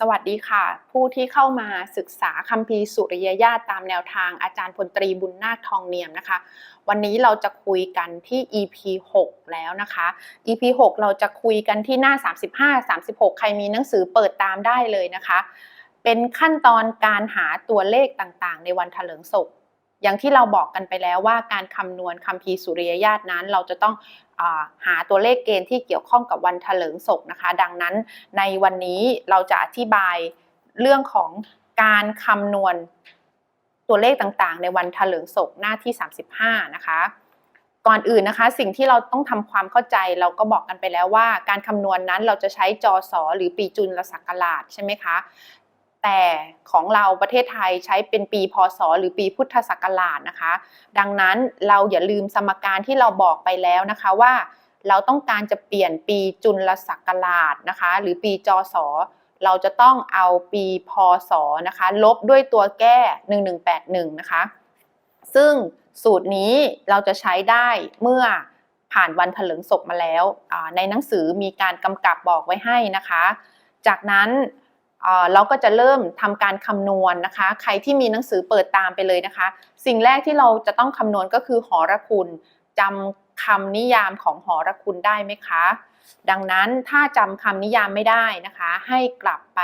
สวัสดีค่ะ ผู้ที่เข้ามาศึกษาคัมภีร์สุริยญาตตามแนวทางอาจารย์พลตรีบุญนาคทองเนียมนะคะ วันนี้เราจะคุยกันที่ EP 6 แล้วนะคะ EP 6 เราจะคุยกันที่หน้า 35 36 ใครมีหนังสือเปิดตามได้เลยนะคะ เป็นขั้นตอนการหาตัวเลขต่างๆ ในวันเถลิงศพ อย่างที่เราบอกกันไปแล้วว่าการคำนวณคัมภีสุริยญาตนั้น เราจะต้องหาตัวเลขเกณฑ์ที่เกี่ยวข้องกับวันเถลิงศพนะคะ ดังนั้นในวันนี้เราจะอธิบายเรื่องของการคำนวณตัวเลขต่างๆ ในวันเถลิงศพหน้าที่ 35 นะคะก่อนอื่นนะคะสิ่งที่เราต้องทำความเข้าใจเราก็บอกกันไปแล้วว่า การคำนวณนั้นเราจะใช้จอสอหรือปีจุลศักราชใช่ไหมคะ แต่ของเราประเทศไทยใช้เป็นปีพศ หรือปีพุทธศักราชนะคะ ดังนั้นเราอย่าลืมสมการที่เราบอกไปแล้วนะคะว่า เราต้องการจะเปลี่ยนปีจุลศักราชนะคะ หรือปีจศเราจะต้องเอาปีพศนะคะ ลบด้วยตัวแก้ 1181 นะคะ ซึ่งสูตรนี้เราจะใช้ได้เมื่อผ่านวันเถลิงศพมาแล้ว ในหนังสือมีการกำกับบอกไว้ให้นะคะ จากนั้น เราก็จะเริ่มทำการคำนวณนะคะ ใครที่มีหนังสือเปิดตามไปเลยนะคะ สิ่งแรกที่เราจะต้องคำนวณก็คือหอระคุณจำคำนิยามของหอระคุณได้ไหมคะ ดังนั้นถ้าจำคำนิยามไม่ได้นะคะ ให้กลับไป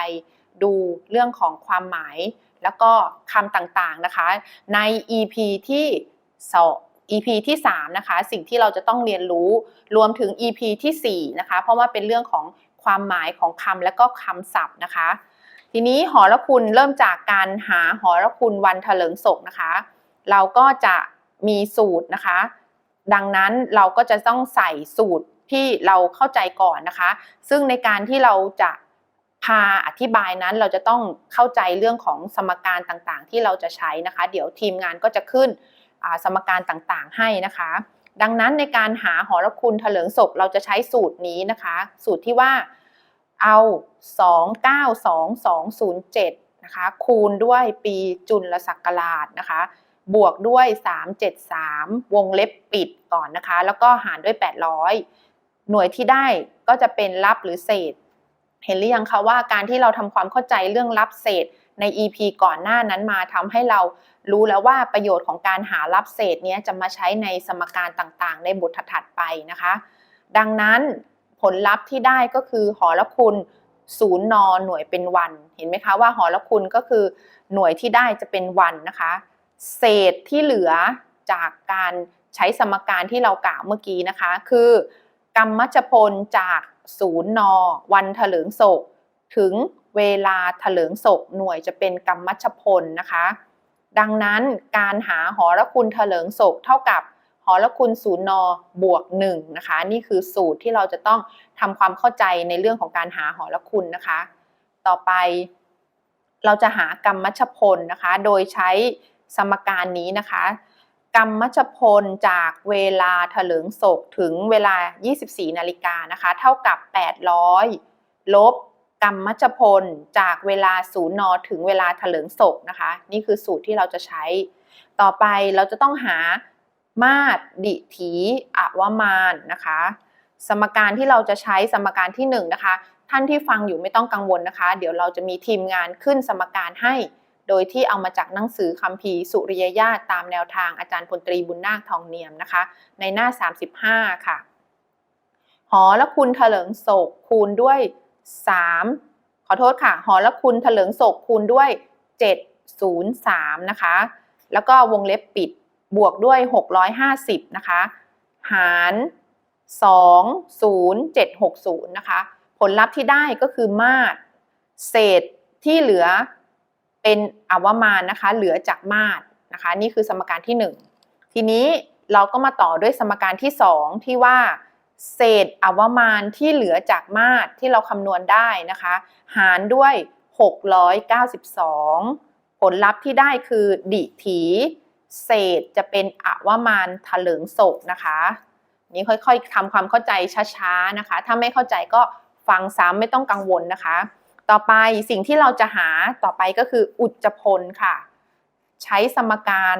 ดูเรื่องของความหมาย แล้วก็คำต่างๆนะคะ ใน EP ที่2 EP ที่ 3 นะคะ สิ่งที่เราจะต้องเรียนรู้รวมถึง EP ที่ 4 นะคะ เพราะว่าเป็นเรื่องของความหมายของคำและก็คำศัพท์นะคะ ทีนี้หอระคุณเริ่มจากการหาหอระคุณวันเถลิงศพนะคะ เราก็จะมีสูตรนะคะ ดังนั้นเราก็จะต้องใส่สูตรที่เราเข้าใจก่อนนะคะ ซึ่งในการที่เราจะพาอธิบายนั้นเราจะต้องเข้าใจเรื่องของสมการต่างๆ ที่เราจะใช้นะคะ เดี๋ยวทีมงานก็จะขึ้นสมการต่างๆให้นะคะ ดังนั้นในการหาหอระคุณเถลิงศพเราจะใช้สูตรนี้นะคะ สูตรที่ว่า เอา 292207 นะคะ คูณด้วยปีจุลศักราชนะคะ บวกด้วย 373 วงเล็บปิดก่อนนะคะ แล้วก็หารด้วย 800 หน่วยที่ได้ก็จะเป็นรับหรือเศษ เห็นหรือยังคะว่าการที่เราทำความเข้าใจเรื่องรับเศษใน EP ก่อนหน้านั้นมาทำให้เรารู้แล้วว่าประโยชน์ของการหารับเศษนี้จะมาใช้ในสมการต่างๆ ในบทถัดไปนะคะ ดังนั้น ผลลัพธ์ที่ได้ก็คือหอละคุณศูนย์นอหน่วยเป็นวัน เห็นไหมคะว่าหอละคุณก็คือหน่วยที่ได้จะเป็นวันนะคะ เศษที่เหลือจากการใช้สมการที่เรากล่าวเมื่อกี้นะคะ คือกรรมมชพลจากศูนย์นอวันถลิงศก ถึงเวลาถลิงศกหน่วยจะเป็นกรรมมชพลนะคะ ดังนั้นการหาหอละคุณถลิงศกเท่ากับ อละคุณศูนย์นอบวก1นะคะ นี่คือสูตรที่เราจะต้องทำความเข้าใจในเรื่องของการหาหอละคุณนะคะ ต่อไป เราจะหากรรมมัชพลนะคะ โดยใช้สมการนี้นะคะกรรมมัชพลจากเวลาเถลิงศกถึงเวลา 24 นาฬิกานะคะ เท่ากับ 800 ลบกรรมมัชพลจากเวลาศูนย์นอถึงเวลาเถลิงศกนะคะ นี่คือสูตรที่เราจะใช้ ต่อไปเราจะต้องหา มาตรดิถีอวมานนะคะ สมการที่เราจะใช้สมการที่1นนะคะท่านที่ฟังอยู่ไม่ต้องกังวลนะคะ เดี๋ยวเราจะมีทีมงานขึ้นสมการให้ โดยที่เอามาจากหนังสือคัมภีร์สุริยญาตตามแนวทางอาจารย์พลตรีบุญนาคทองเนียมนะคะ ในหน้า 35 ค่ะ หอละคุณเถลิงโศกคูณด้วย 3 ขอโทษค่ะ หอละคุณเถลิงโศกคูณด้วย 703 นะคะ แล้วก็วงเล็บปิด บวกด้วย 650 นะคะ หาร 20760 นะคะ ผลลัพธ์ที่ได้ก็คือมาตรเศษที่เหลือเป็นอวมานนะคะ เหลือจากมาตรนะคะ นี่คือสมการที่ 1 ทีนี้เราก็มาต่อด้วยสมการที่ 2 ที่ว่า เศษอวมานที่เหลือจากมาตรที่เราคำนวณได้นะคะ หารด้วย 692 ผลลัพธ์ที่ได้คือดิถี เศษจะเป็นอวมานถลิงศกนะคะ นี่ค่อยๆทำความเข้าใจช้าๆนะคะ ถ้าไม่เข้าใจก็ฟังซ้ำไม่ต้องกังวลนะคะ ต่อไปสิ่งที่เราจะหาต่อไปก็คืออุจจพลค่ะ ใช้สมการ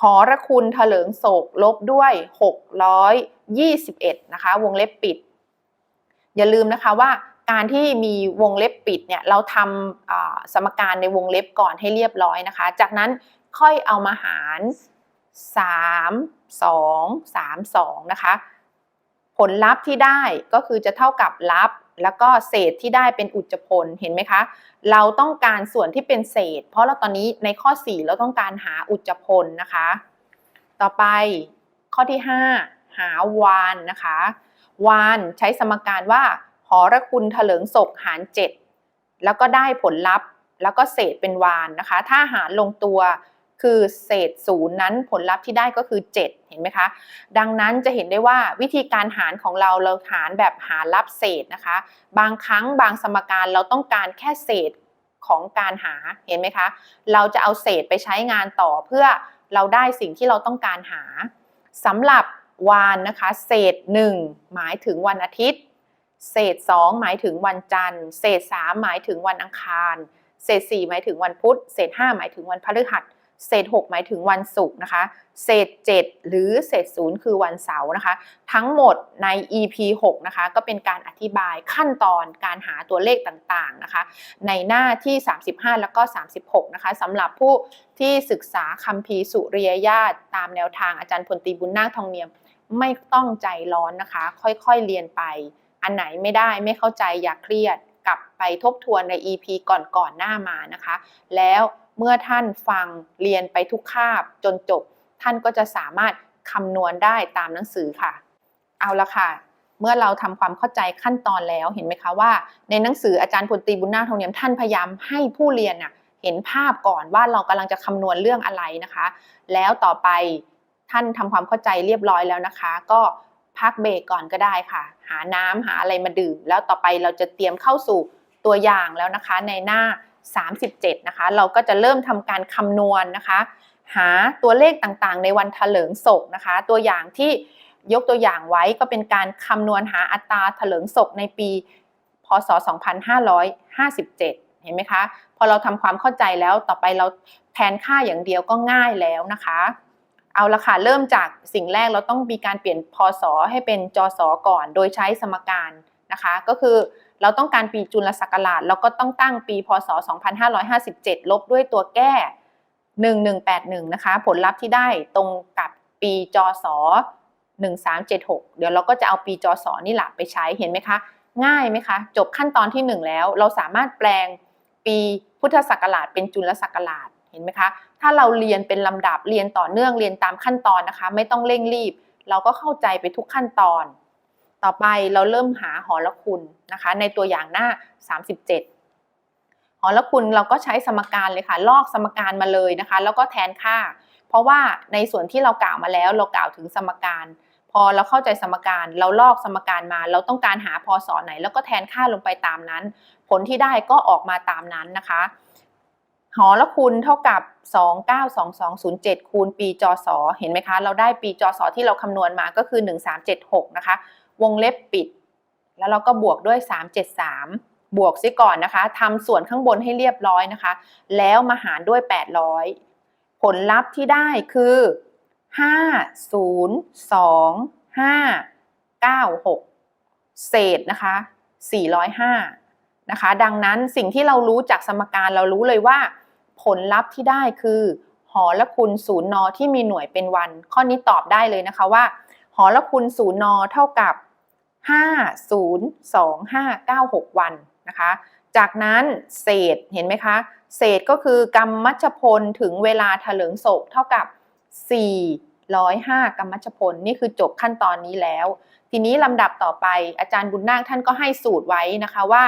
หอระคุณเถลิงโศกลบด้วย 621 นะคะ วงเล็บปิด อย่าลืมนะคะว่าการที่มีวงเล็บปิดเนี่ยเราทำสมการในวงเล็บก่อนให้เรียบร้อยนะคะ จากนั้น ค่อยเอามาหาร 3 2 3 2 นะคะ ผลลัพธ์ที่ได้ก็คือจะเท่ากับลับ แล้วก็เศษที่ได้เป็นอุจพลเห็นไหมคะ เราต้องการส่วนที่เป็นเศษ เพราะเราตอนนี้ในข้อ 4 เราต้องการหาอุจจพลนะคะ ต่อไปข้อที่ 5 หาวานนะคะ วานใช้สมการว่าหอระคุณเถลิงศกหาร 7 แล้วก็ได้ผลลัพธ์แล้วก็เศษเป็นวานนะคะ ถ้าหารลงตัว คือเศษศูนย์นั้นผลลัพธ์ที่ได้ก็คือ 7 เห็นไหมคะ ดังนั้นจะเห็นได้ว่าวิธีการหารของเราเราหารแบบหารลับเศษนะคะ บางครั้งบางสมการเราต้องการแค่เศษของการหาเห็นไหมคะ เราจะเอาเศษไปใช้งานต่อเพื่อเราได้สิ่งที่เราต้องการหาสำหรับวานนะคะ เศษ 1 หมายถึงวันอาทิตย์ เศษ 2 หมายถึงวันจันทร์ เศษ 3 หมายถึงวันอังคาร เศษ 4 หมายถึงวันพุธ เศษ 5 หมายถึงวันพฤหัส เศษ 6 หมายถึงวันศุกร์นะคะ เศษ 7 หรือเศษ 0 คือวันเสาร์นะคะ ทั้งหมดใน EP 6 นะคะ ก็เป็นการอธิบายขั้นตอนการหาตัวเลขต่างๆนะคะ ในหน้าที่ 35 แล้วก็ 36 นะคะสำหรับผู้ที่ศึกษาคัมภีร์สุริยญาตตามแนวทางอาจารย์พลตีบุญนาคทองเนียม ไม่ต้องใจร้อนนะคะ ค่อยๆเรียนไป อันไหนไม่ได้ไม่เข้าใจอย่าเครียดกลับไปทบทวนใน EP ก่อนๆหน้ามานะคะ แล้ว เมื่อท่านฟังเรียนไปทุกคาบจนจบ ท่านก็จะสามารถคำนวณได้ตามหนังสือค่ะ เอาละค่ะ เมื่อเราทำความเข้าใจขั้นตอนแล้วเห็นไหมคะว่า ในหนังสืออาจารย์พลตรีบุญนาคทองเนียมท่านพยายามให้ผู้เรียนน่ะเห็นภาพก่อนว่าเรากำลังจะคำนวณเรื่องอะไรนะคะ แล้วต่อไปท่านทำความเข้าใจเรียบร้อยแล้วนะคะ ก็พักเบรกก่อนก็ได้ค่ะ หาน้ำหาอะไรมาดื่ม แล้วต่อไปเราจะเตรียมเข้าสู่ตัวอย่างแล้วนะคะในหน้า 37 นะคะ เราก็จะเริ่มทำการคำนวณนะคะ หาตัวเลขต่างๆ ในวันเถลิงศกนะคะ ตัวอย่างที่ยกตัวอย่างไว้ก็เป็นการคำนวณหาอัตราเถลิงศกในปี พศ 2557เห็นไหมคะ พอเราทำความเข้าใจแล้วต่อไปเราแทนค่าอย่างเดียวก็ง่ายแล้วนะคะ เอาละค่ะเริ่มจากสิ่งแรกเราต้องมีการเปลี่ยนพศให้เป็นจศก่อน โดยใช้สมการนะคะ ก็คือ เราต้องการปีจุลศักราชเราก็ต้องตั้งปีพศ 2557 ลบด้วยตัวแก้ 1181 นะคะ ผลลัพธ์ที่ได้ตรงกับปีจศ1376 เดี๋ยวเราก็จะเอาปีจศนี่หละไปใช้เห็นไหมคะ ง่ายไหมคะ จบขั้นตอนที่ 1 แล้ว เราสามารถแปลงปีพุทธศักราชเป็นจุลศักราชเห็นไหมคะ ถ้าเราเรียนเป็นลำดับเรียนต่อเนื่องเรียนตามขั้นตอนนะคะ ไม่ต้องเร่งรีบ เราก็เข้าใจไปทุกขั้นตอน ต่อไปเราเริ่มหาหอละคุณนะคะ ในตัวอย่างหน้า 37 หอละคุณเราก็ใช้สมการเลยค่ะ ลอกสมการมาเลยนะคะ แล้วก็แทนค่า เพราะว่าในส่วนที่เรากล่าวมาแล้วเรากล่าวถึงสมการ พอเราเข้าใจสมการเราลอกสมการมา เราต้องการหาพศไหน แล้วก็แทนค่าลงไปตามนั้น ผลที่ได้ก็ออกมาตามนั้นนะคะหอละคุณเท่ากับ 292207 คูณปีจศเห็นไหมคะ เราได้ปีจศที่เราคำนวณมาก็คือ 1376 นะคะ วงเล็บปิด แล้วเราก็บวกด้วย 373 บวกซิก่อนนะคะทำส่วนข้างบนให้เรียบร้อยนะคะ แล้วมาหารด้วย 800 ผลลัพธ์ที่ได้คือ 502596 เศษนะคะ 405 นะคะ ดังนั้นสิ่งที่เรารู้จากสมการเรารู้เลยว่า ผลลัพธ์ที่ได้คือหอละคุณศูนย์นอที่มีหน่วยเป็นวัน ข้อนี้ตอบได้เลยนะคะว่า หอละคุณศูนย์นอเท่ากับ 502596 วันนะคะ จากนั้นเศษเห็นไหมคะ เศษก็คือกรรมมัชพลถึงเวลาเถลิงศกเท่ากับ 405 กรรมมัชพล นี่คือจบขั้นตอนนี้แล้ว ทีนี้ลำดับต่อไปอาจารย์บุญนาคท่านก็ให้สูตรไว้นะคะว่า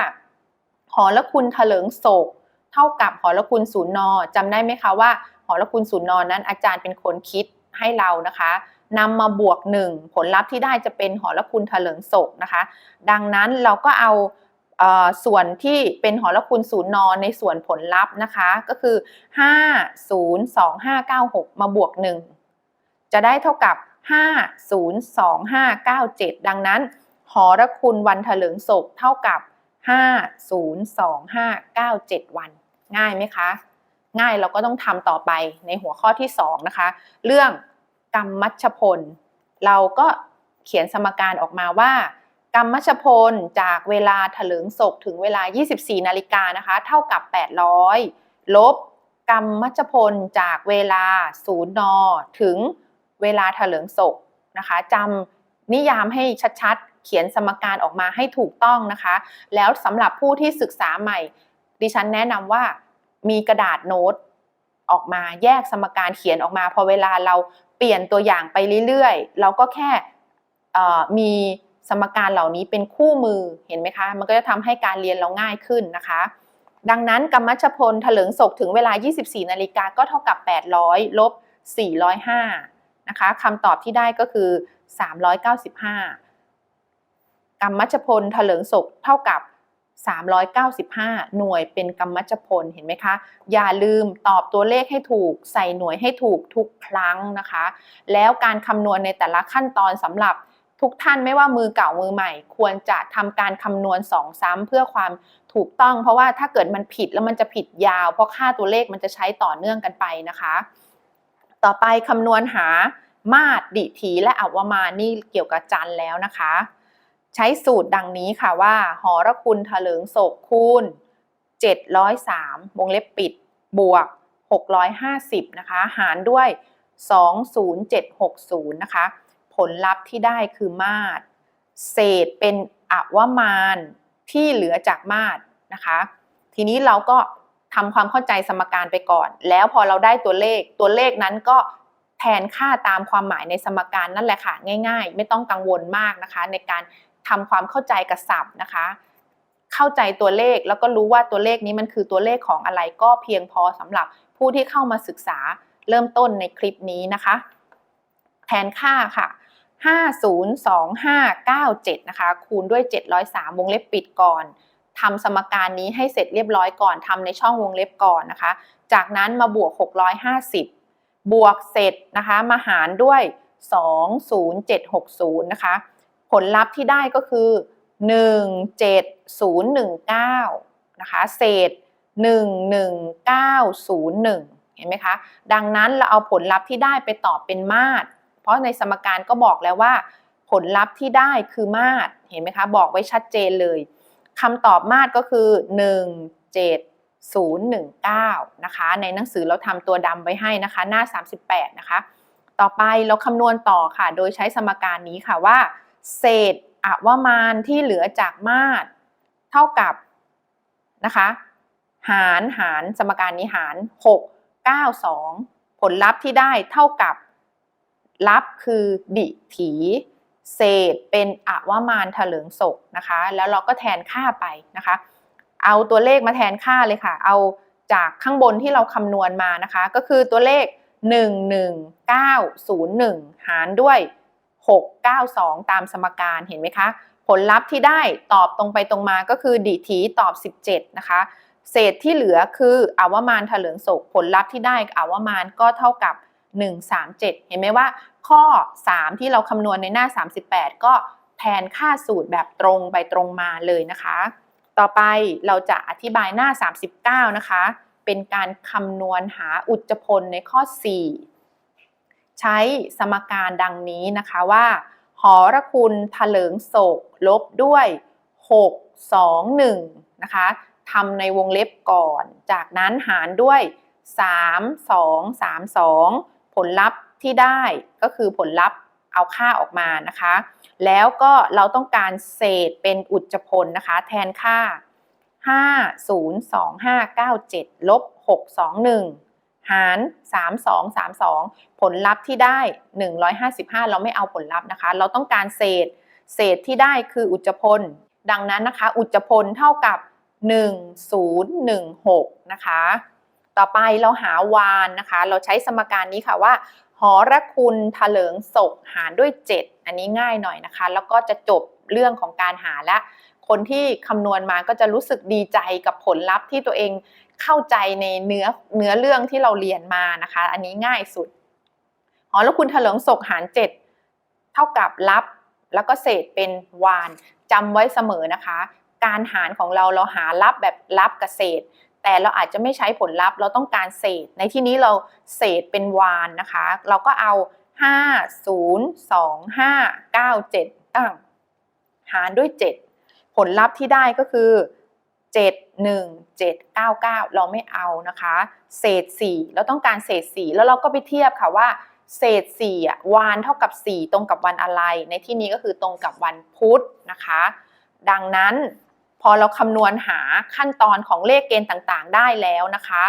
หอละคุณเถลิงศกเท่ากับหอละคุณศูนย์นอจำได้ไหมคะว่าหอละคุณศูนย์นอนั้นอาจารย์เป็นคนคิดให้เรานะคะ นำมาบวก 1 ผลลัพธ์ที่ได้จะเป็นหอละคุณเถลิงศกนะคะ ดังนั้นเราก็เอาเออส่วนที่เป็นหอละคุณศูนย์นอนในส่วนผลลัพธ์นะคะ ก็คือ 5 0 2 5 9 6 มาบวก 1 จะได้เท่ากับ 5 0 2 5 9 7 ดังนั้น หอละคุณวันเถลิงศกเท่ากับ 5 0 2 5 9 7 วัน ง่ายไหมคะ ง่ายเราก็ต้องทำต่อไปในหัวข้อที่ 2 นะคะ เรื่อง กรรมมัชพล เราก็เขียนสมการออกมาว่า กรรมมัชพลจากเวลาถลึงศกถึงเวลา 24 นาฬิกานะคะ เท่ากับ 800 ลบกรรมมัชพลจากเวลาศูนย์นอถึงเวลาถลึงศกนะคะจำนิยามให้ชัดๆ เขียนสมการออกมาให้ถูกต้องนะคะ แล้วสำหรับผู้ที่ศึกษาใหม่ ดิฉันแนะนำว่ามีกระดาษโน้ตออกมาแยกสมการเขียนออกมา พอเวลาเรา ลี่ยนตัวอย่างไปเรื่อยๆ เราก็แค่มีสมการเหล่านี้เป็นคู่มือเห็นไหมคะ มันก็จะทำให้การเรียนเราง่ายขึ้นนะคะ ดังนั้นกรรมชพลถลิงศกถึงเวลา 24 นาฬิกาก็เท่ากับ 800 ลบ 405 นะคะคำตอบที่ได้ก็คือ 395 กรรมชพลถลิงศกเท่ากับ 395 หน่วยเป็นกรรมชพลเห็นไหมคะ อย่าลืมตอบตัวเลขให้ถูก ใส่หน่วยให้ถูกทุกครั้งนะคะ แล้วการคำนวณในแต่ละขั้นตอนสำหรับทุกท่านไม่ว่ามือเก่ามือใหม่ ควรจะทำการคำนวณสองซ้ำเพื่อความถูกต้อง เพราะว่าถ้าเกิดมันผิดแล้วมันจะผิดยาว เพราะค่าตัวเลขมันจะใช้ต่อเนื่องกันไปนะคะ ต่อไปคำนวณหามาตรดิถีและอวมานี่เกี่ยวกับจันแล้วนะคะ ใช้สูตรดังนี้ค่ะว่า หอระคุณถลิงโศกคูณ 703 วงเล็บปิด บวก 650 นะคะ หารด้วย 20760 นะคะ ผลลัพธ์ที่ได้คือมาตร เศษเป็นอวมานที่เหลือจากมาตรนะคะ ทีนี้เราก็ทำความเข้าใจสมการไปก่อน แล้วพอเราได้ตัวเลข ตัวเลขนั้นก็แทนค่าตามความหมายในสมการนั่นแหละค่ะ ง่าย ๆ ไม่ต้องกังวลมากนะคะ ในการ ทำความเข้าใจกับศัพท์นะคะ เข้าใจตัวเลขแล้วก็รู้ว่าตัวเลขนี้มันคือตัวเลขของอะไรก็เพียงพอสำหรับผู้ที่เข้ามาศึกษาเริ่มต้นในคลิปนี้นะคะ แทนค่าค่ะ 502597 นะคะ คูณด้วย 703 วงเล็บปิดก่อนทำสมการนี้ให้เสร็จเรียบร้อยก่อนทำในช่องวงเล็บก่อนนะคะ จากนั้นมาบวก 650 บวกเสร็จนะคะ มาหารด้วย 20760 นะคะ ผลลัพธ์ที่ได้ก็คือ 17019 นะคะ เศษ 11901 เห็นไหมคะ ดังนั้นเราเอาผลลัพธ์ที่ได้ไปตอบเป็นมาตร เพราะในสมการก็บอกแล้วว่า ผลลัพธ์ที่ได้คือมาตร เห็นไหมคะ บอกไว้ชัดเจนเลยคำตอบมาตรก็คือ 17019 นะคะ ในหนังสือเราทำตัวดำไว้ให้นะคะ หน้า 38 นะคะ ต่อไปเราคำนวณต่อค่ะ โดยใช้สมการนี้ค่ะว่า เศษอวมานที่เหลือจากมาตรเท่ากับนะคะหารหารสมการนี้หาร 6 9 2 ผลลัพธ์ที่ได้เท่ากับลับคือดิถี เศษเป็นอวมานถลิงศกนะคะ แล้วเราก็แทนค่าไปนะคะ เอาตัวเลขมาแทนค่าเลยค่ะ เอาจากข้างบนที่เราคำนวณมานะคะ ก็คือตัวเลข 11901 หารด้วย 692 ตามสมการเห็นไหมคะ ผลลัพธ์ที่ได้ตอบตรงไปตรงมาก็คือดิถีตอบ 17 นะคะ เศษที่เหลือคืออวมานถลิงศกผลลัพธ์ที่ได้อวมานก็เท่ากับ 137 เห็นไหมว่า ข้อ 3 ที่เราคำนวณในหน้า 38 ก็แทนค่าสูตรแบบตรงไปตรงมาเลยนะคะ ต่อไปเราจะอธิบายหน้า 39 นะคะ เป็นการคำนวณหาอุจจพลในข้อ 4 ใช้สมการดังนี้นะคะว่า หอระคุณถลิงโศกลบด้วย 6 2 1 นะคะทำในวงเล็บก่อน จากนั้นหารด้วย 3 2 3 2 ผลลัพธ์ที่ได้ก็คือผลลัพธ์เอาค่าออกมานะคะ แล้วก็เราต้องการเศษเป็นอุจพลนะคะ แทนค่า 502597 ลบ 621 หาร 3232 ผลลัพธ์ที่ได้ 155 เราไม่เอาผลลัพธ์นะคะ เราต้องการเศษ เศษที่ได้คืออุจจพล ดังนั้นนะคะ อุจจพลเท่ากับ 1016 นะคะ ต่อไปเราหาวานนะคะ เราใช้สมการนี้ค่ะว่าหอระคุณถลิงศกหารด้วย 7 อันนี้ง่ายหน่อยนะคะ แล้วก็จะจบเรื่องของการหาและ คนที่คำนวณมาก็จะรู้สึกดีใจกับผลลัพธ์ที่ตัวเอง เข้าใจในเนื้อเนื้อเรื่องที่เราเรียนมานะคะ อันนี้ง่ายสุดหอรคุณถลิงศกหาร 7 เท่ากับรับ แล้วก็เศษเป็นวานจำไว้เสมอนะคะ การหารของเราเราหารับแบบรับกับเศษ แต่เราอาจจะไม่ใช้ผลลัพธ์ เราต้องการเศษ ในที่นี้เราเศษเป็นวานนะคะ เราก็เอา 5 0 2 5 9 7 ตั้ง หารด้วย 7 ผลลัพธ์ที่ได้ก็คือ 7 1 7 9 9 เราไม่เอานะคะ เศษ 4 เราต้องการเศษ 4 แล้วเราก็ไปเทียบค่ะว่า เศษ4อะวานเท่ากับ 4 ตรงกับวันอะไร ในที่นี้ก็คือตรงกับวันพุธนะคะ ดังนั้นพอเราคำนวณหาขั้นตอนของเลขเกณฑ์ต่างๆ ได้แล้วนะคะ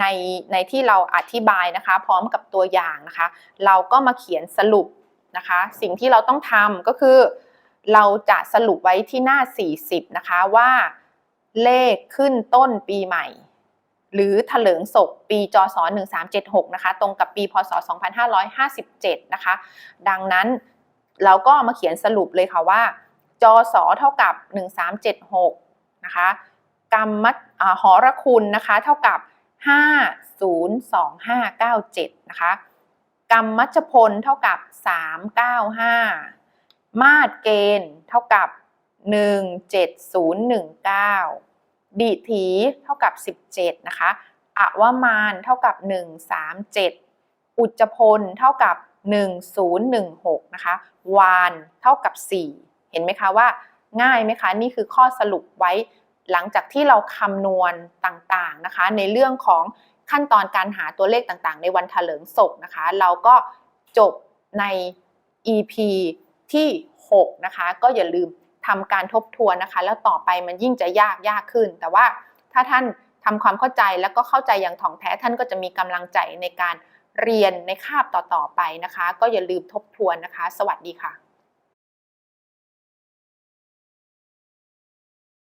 ในในที่เราอธิบายนะคะ พร้อมกับตัวอย่างนะคะ เราก็มาเขียนสรุปนะคะ สิ่งที่เราต้องทำก็คือ เราจะสรุปไว้ที่หน้า 40 นะคะว่า เลขขึ้นต้นปีใหม่ หรือถลิงศกปีจศ1376นะคะ ตรงกับปีพศ 2557 นะคะ ดังนั้นเราก็มาเขียนสรุปเลยค่ะว่า จศเท่ากับ 1376 นะคะ กรรมหอรคุณนะคะ เท่ากับ 502597 นะคะ กรรมมัชพลเท่ากับ 395 มาตรเกณฑ์เท่ากับ 17019ดิถีเท่ากับ 17 นะคะอวมานเท่ากับ 137 อุจจพลเท่ากับ 1016 นะคะ วานเท่ากับ 4 เห็นไหมคะว่าง่ายไหมคะ นี่คือข้อสรุปไว้หลังจากที่เราคำนวณต่างๆนะคะ ในเรื่องของขั้นตอนการหาตัวเลขต่างๆ ในวันเถลิงศกนะคะ เราก็จบใน EP ที่ 6 นะคะ ก็อย่าลืม ทำการทบทวนนะคะ แล้วต่อไปมันยิ่งจะยากยากขึ้น แต่ว่าถ้าท่านทำความเข้าใจแล้วก็เข้าใจอย่างถ่องแท้ท่านก็จะมีกำลังใจในการเรียนในคาบต่อๆไปนะคะ ก็อย่าลืมทบทวนนะคะ สวัสดีค่ะ